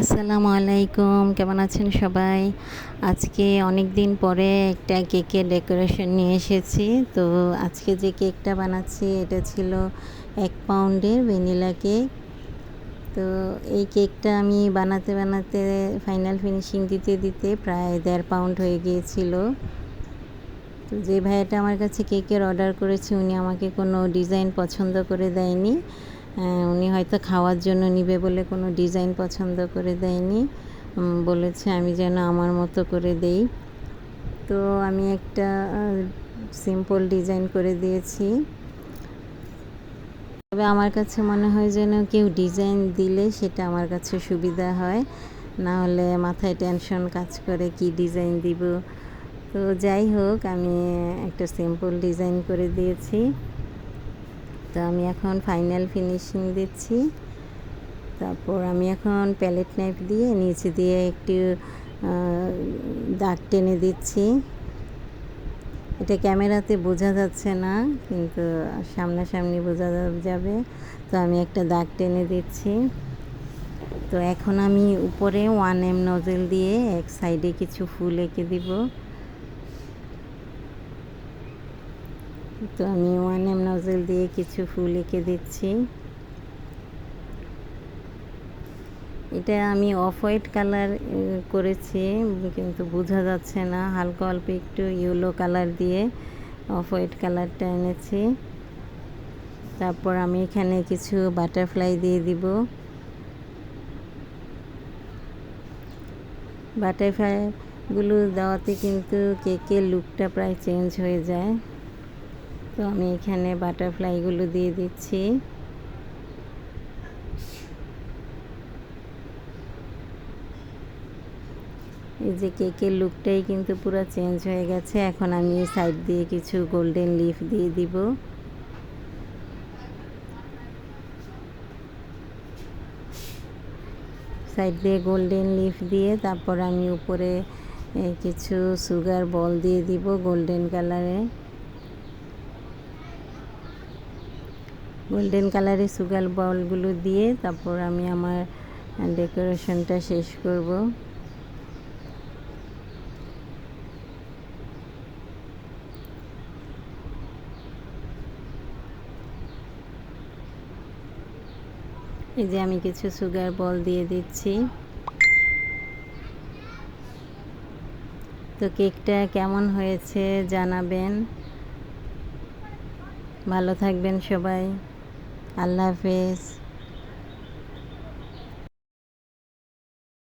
আসসালামু আলাইকুম, কেমন আছেন সবাই? আজকে অনেক দিন পরে একটা কেকের ডেকোরেশন নিয়ে এসেছি। তো আজকে যে কেকটা বানাচ্ছি, এটা ছিল এক পাউন্ডের ভ্যানিলা কেক। তো এই কেকটা আমি বানাতে বানাতে ফাইনাল ফিনিশিং দিতে দিতে প্রায় দেড় পাউন্ড হয়ে গিয়েছিল। তো যে ভাইয়াটা আমার কাছে কেকের অর্ডার করেছে, উনি আমাকে কোনো ডিজাইন পছন্দ করে দেয়নি। উনি হয়তো খাওয়ার জন্য নিবে বলে কোনো ডিজাইন পছন্দ করে দেয়নি। বলেছে আমি যেন আমার মতো করে দেই। তো আমি একটা সিম্পল ডিজাইন করে দিয়েছি। তবে আমার কাছে মনে হয় যেন কেউ ডিজাইন দিলে সেটা আমার কাছে সুবিধা হয়। না হলে মাথায় টেনশন কাজ করে কি ডিজাইন দিব। তো যাই হোক, আমি একটা সিম্পল ডিজাইন করে দিয়েছি। তো আমি এখন ফাইনাল ফিনিশিং দিচ্ছি। তারপর আমি এখন প্যালেট নাইফ দিয়ে নিচে দিয়ে একটু দাগ টেনে দিচ্ছি। এটা ক্যামেরাতে বোঝা যাচ্ছে না, কিন্তু সামনাসামনি বোঝা যাবে। তো আমি একটা দাগ টেনে দিচ্ছি। তো এখন আমি উপরে ওয়ান এম নজেল দিয়ে এক সাইডে কিছু ফুল এঁকে দিব। তো আমি ওয়ান এম নজেল দিয়ে কিছু ফুল এঁকে দিচ্ছি। এটা আমি অফ হোয়াইট কালার করেছি, কিন্তু বোঝা যাচ্ছে না। হালকা অল্প একটু ইয়েলো কালার দিয়ে অফ হোয়াইট কালারটা এনেছি। তারপর আমি এখানে কিছু বাটারফ্লাই দিয়ে দিব। বাটারফ্লাইগুলো দেওয়াতে কিন্তু কেকের লুকটা প্রায় চেঞ্জ হয়ে যায়। তো আমি এখানে বাটারফ্লাইগুলো দিয়ে দিচ্ছি। এই যে কেকের লুকটাই কিন্তু পুরো চেঞ্জ হয়ে গেছে। এখন আমি সাইড দিয়ে কিছু গোল্ডেন লিফ দিয়ে দিব। সাইড দিয়ে গোল্ডেন লিফ দিয়ে তারপর আমি উপরে কিছু সুগার বল দিয়ে দিব গোল্ডেন কালারে গোল্ডেন কালারের সুগার বলগুলো দিয়ে তারপর আমি আমার ডেকোরেশনটা শেষ করব। এই যে আমি কিছু সুগার বল দিয়ে দিচ্ছি। তো কেকটা কেমন হয়েছে জানাবেন। ভালো থাকবেন সবাই। আল্লাহ হাফেজ